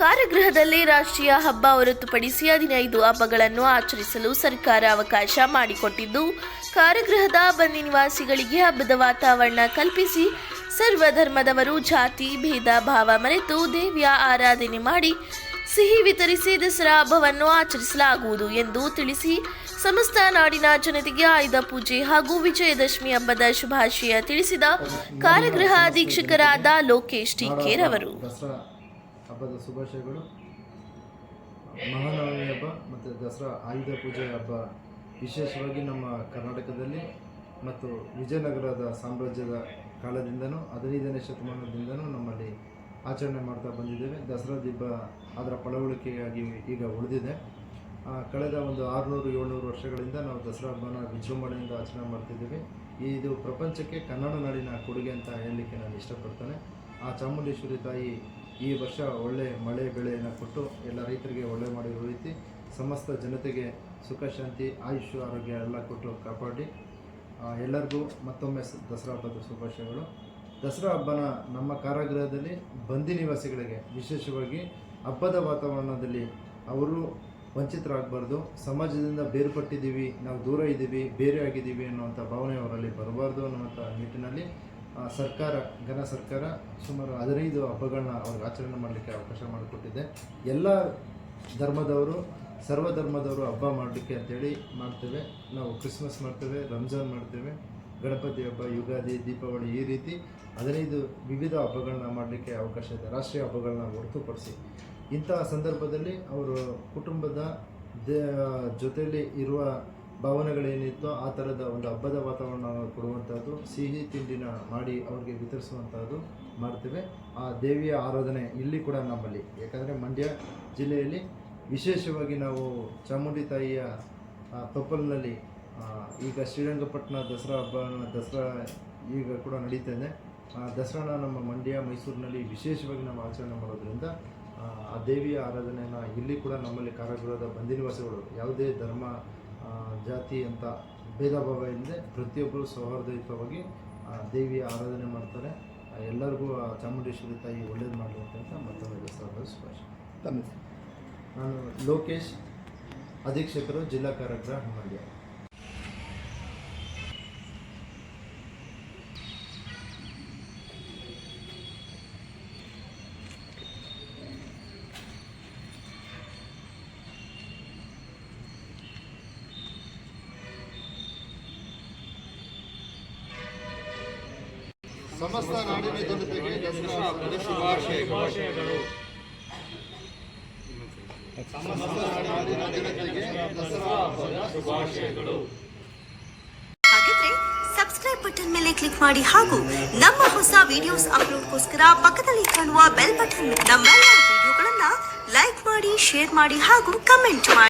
ಕಾರಾಗೃಹದಲ್ಲಿ ರಾಷ್ಟ್ರೀಯ ಹಬ್ಬ ಹೊರತುಪಡಿಸಿ ಹದಿನೈದು ಹಬ್ಬಗಳನ್ನು ಆಚರಿಸಲು ಸರ್ಕಾರ ಅವಕಾಶ ಮಾಡಿಕೊಟ್ಟಿದ್ದು ಕಾರಾಗೃಹದ ಬನ್ನಿ ನಿವಾಸಿಗಳಿಗೆ ಹಬ್ಬದ ವಾತಾವರಣ ಕಲ್ಪಿಸಿ ಸರ್ವಧರ್ಮದವರು ಜಾತಿ, ಭೇದ, ಭಾವ ಮರೆತು ದೇವಿಯ ಆರಾಧನೆ ಮಾಡಿ ಸಿಹಿ ವಿತರಿಸಿ ದಸರಾ ಹಬ್ಬವನ್ನು ಆಚರಿಸಲಾಗುವುದು ಎಂದು ತಿಳಿಸಿ ಸಮಸ್ತ ನಾಡಿನ ಜನತೆಗೆ ಆಯುಧ ಪೂಜೆ ಹಾಗೂ ವಿಜಯದಶಮಿ ಹಬ್ಬದ ಶುಭಾಶಯ ತಿಳಿಸಿದ ಕಾರಾಗೃಹ ಅಧೀಕ್ಷಕರಾದ ಲೋಕೇಶ್ ಟೀಕೇರ್ ಅವರು ಹಬ್ಬದ ಶುಭಾಶಯಗಳು. ಮಹಾನವಮಿ ಹಬ್ಬ ಮತ್ತು ದಸರಾ ಆಯುಧ ಪೂಜೆ ಹಬ್ಬ ವಿಶೇಷವಾಗಿ ನಮ್ಮ ಕರ್ನಾಟಕದಲ್ಲಿ ಮತ್ತು ವಿಜಯನಗರದ ಸಾಮ್ರಾಜ್ಯದ ಕಾಲದಿಂದನೂ, ಹದಿನೈದನೇ ಶತಮಾನದಿಂದನೂ ನಮ್ಮಲ್ಲಿ ಆಚರಣೆ ಮಾಡ್ತಾ ಬಂದಿದ್ದೇವೆ. ದಸರಾ ದಿಬ್ಬ ಅದರ ಪಳವಳಿಕೆಯಾಗಿ ಈಗ ಉಳಿದಿದೆ. ಕಳೆದ ಒಂದು ಆರುನೂರು, ಏಳ್ನೂರು ವರ್ಷಗಳಿಂದ ನಾವು ದಸರಾ ಹಬ್ಬನ ವಿಜೃಂಭಣೆಯಿಂದ ಆಚರಣೆ ಮಾಡ್ತಿದ್ದೀವಿ. ಇದು ಪ್ರಪಂಚಕ್ಕೆ ಕನ್ನಡ ನಾಡಿನ ಕೊಡುಗೆ ಅಂತ ಹೇಳಲಿಕ್ಕೆ ನಾನು ಇಷ್ಟಪಡ್ತೇನೆ. ಆ ಚಾಮುಂಡೇಶ್ವರಿ ತಾಯಿ ಈ ವರ್ಷ ಒಳ್ಳೆ ಮಳೆ ಬೆಳೆಯನ್ನು ಕೊಟ್ಟು ಎಲ್ಲ ರೈತರಿಗೆ ಒಳ್ಳೆ ಮಾಡಿರೋ ರೀತಿ ಸಮಸ್ತ ಜನತೆಗೆ ಸುಖ, ಶಾಂತಿ, ಆಯುಷ್, ಆರೋಗ್ಯ ಎಲ್ಲ ಕೊಟ್ಟು ಕಾಪಾಡಿ. ಎಲ್ಲರಿಗೂ ಮತ್ತೊಮ್ಮೆ ದಸರಾ ಹಬ್ಬದ ಶುಭಾಶಯಗಳು. ದಸರಾ ಹಬ್ಬನ ನಮ್ಮ ಕಾರಾಗೃಹದಲ್ಲಿ ಬಂದಿ ನಿವಾಸಿಗಳಿಗೆ ವಿಶೇಷವಾಗಿ ಹಬ್ಬದ ವಾತಾವರಣದಲ್ಲಿ ಅವರು ವಂಚಿತರಾಗಬಾರ್ದು. ಸಮಾಜದಿಂದ ಬೇರ್ಪಟ್ಟಿದ್ದೀವಿ, ನಾವು ದೂರ ಇದ್ದೀವಿ, ಬೇರೆ ಆಗಿದ್ದೀವಿ ಅನ್ನುವಂಥ ಭಾವನೆ ಅವರಲ್ಲಿ ಬರಬಾರ್ದು ಅನ್ನುವಂಥ ನಿಟ್ಟಿನಲ್ಲಿ ಸರ್ಕಾರ ಘನ ಸರ್ಕಾರ ಸುಮಾರು ಹದಿನೈದು ಹಬ್ಬಗಳನ್ನ ಅವ್ರಿಗೆ ಆಚರಣೆ ಮಾಡಲಿಕ್ಕೆ ಅವಕಾಶ ಮಾಡಿಕೊಟ್ಟಿದೆ. ಎಲ್ಲ ಧರ್ಮದವರು, ಸರ್ವ ಧರ್ಮದವರು ಹಬ್ಬ ಮಾಡಲಿಕ್ಕೆ ಅಂತೇಳಿ ಮಾಡ್ತೇವೆ. ನಾವು ಕ್ರಿಸ್ಮಸ್ ಮಾಡ್ತೇವೆ, ರಂಜಾನ್ ಮಾಡ್ತೇವೆ, ಗಣಪತಿ ಹಬ್ಬ, ಯುಗಾದಿ, ದೀಪಾವಳಿ ಈ ರೀತಿ ಹದಿನೈದು ವಿವಿಧ ಹಬ್ಬಗಳನ್ನ ಮಾಡಲಿಕ್ಕೆ ಅವಕಾಶ ಇದೆ. ರಾಷ್ಟ್ರೀಯ ಹಬ್ಬಗಳನ್ನ ಹೊರತುಪಡಿಸಿ. ಇಂತಹ ಸಂದರ್ಭದಲ್ಲಿ ಅವರು ಕುಟುಂಬದ ಜೊತೆಯಲ್ಲಿ ಇರುವ ಭಾವನೆಗಳೇನಿತ್ತೋ ಆ ಥರದ ಒಂದು ಹಬ್ಬದ ವಾತಾವರಣ ಕೊಡುವಂಥದ್ದು ಸಿಹಿ ತಿಂಡಿನ ಮಾಡಿ ಅವ್ರಿಗೆ ವಿತರಿಸುವಂಥದ್ದು ಮಾಡ್ತೇವೆ. ಆ ದೇವಿಯ ಆರಾಧನೆ ಇಲ್ಲಿ ಕೂಡ ನಮ್ಮಲ್ಲಿ. ಯಾಕಂದರೆ ಮಂಡ್ಯ ಜಿಲ್ಲೆಯಲ್ಲಿ ವಿಶೇಷವಾಗಿ ನಾವು ಚಾಮುಂಡಿ ತಾಯಿಯ ತೊಪ್ಪಲಿನಲ್ಲಿ ಈಗ ಶ್ರೀರಂಗಪಟ್ಟಣ ದಸರಾ ಹಬ್ಬ ದಸರಾ ಈಗ ಕೂಡ ನಡೀತೇನೆ ಆ ದಸರಾನ ನಮ್ಮ ಮಂಡ್ಯ ಮೈಸೂರಿನಲ್ಲಿ ವಿಶೇಷವಾಗಿ ನಾವು ಆಚರಣೆ ಮಾಡೋದ್ರಿಂದ ಆ, ದೇವಿಯ ಆರಾಧನೆಯನ್ನು ಇಲ್ಲಿ ಕೂಡ ನಮ್ಮಲ್ಲಿ ಕಾರಾಗೃಹದ ಬಂದಿನಿವಾಸಿಗಳು ಯಾವುದೇ ಧರ್ಮ ಜಾತಿ ಅಂತ ಭೇದ ಭಾವ ಇಲ್ಲದೆ ಪ್ರತಿಯೊಬ್ಬರು ಸೌಹಾರ್ದಯುತವಾಗಿ ಆ ದೇವಿಯ ಆರಾಧನೆ ಮಾಡ್ತಾರೆ. ಎಲ್ಲರಿಗೂ ಆ ಚಾಮುಂಡೇಶ್ವರಿ ತಾಯಿ ಒಳ್ಳೇದು ಮಾಡಲಿ ಅಂತ ಹಬ್ಬದ ಶುಭಾಶಯ ನಾನು ಲೋಕೇಶ್ ಅಧೀಕ್ಷಕರು ಜಿಲ್ಲಾ ಕಾರ್ಯಕ್ರಮ ಮಂಡ್ಯ ಸಮಸ್ತ ನಾಡಿನ ಜನತೆಗೆ ದಸರಾ ಶುಭಾಶಯಗಳು ಸಮಸ್ತ ನಾಡಿನ ಜನತೆಗೆ ದಸರಾ ಶುಭಾಶಯಗಳು ಹಾಗಿದ್ರೆ ಸಬ್ಸ್ಕ್ರೈಬ್ ಬಟನ್ ಮೇಲೆ ಕ್ಲಿಕ್ ಮಾಡಿ ಹಾಗೂ ನಮ್ಮ ಹೊಸ ವಿಡಿಯೋಸ್ ಅಪ್ಲೋಡ್ಗೋಸ್ಕರ ಪಕ್ಕದಲ್ಲಿ ಕಾಣುವ ಬೆಲ್ ಬಟನ್ ನಮ್ಮೆಲ್ಲ ವಿಡಿಯೋಗಳನ್ನ ಲೈಕ್ ಮಾಡಿ ಶೇರ್ ಮಾಡಿ ಹಾಗೂ ಕಮೆಂಟ್ ಮಾಡಿ.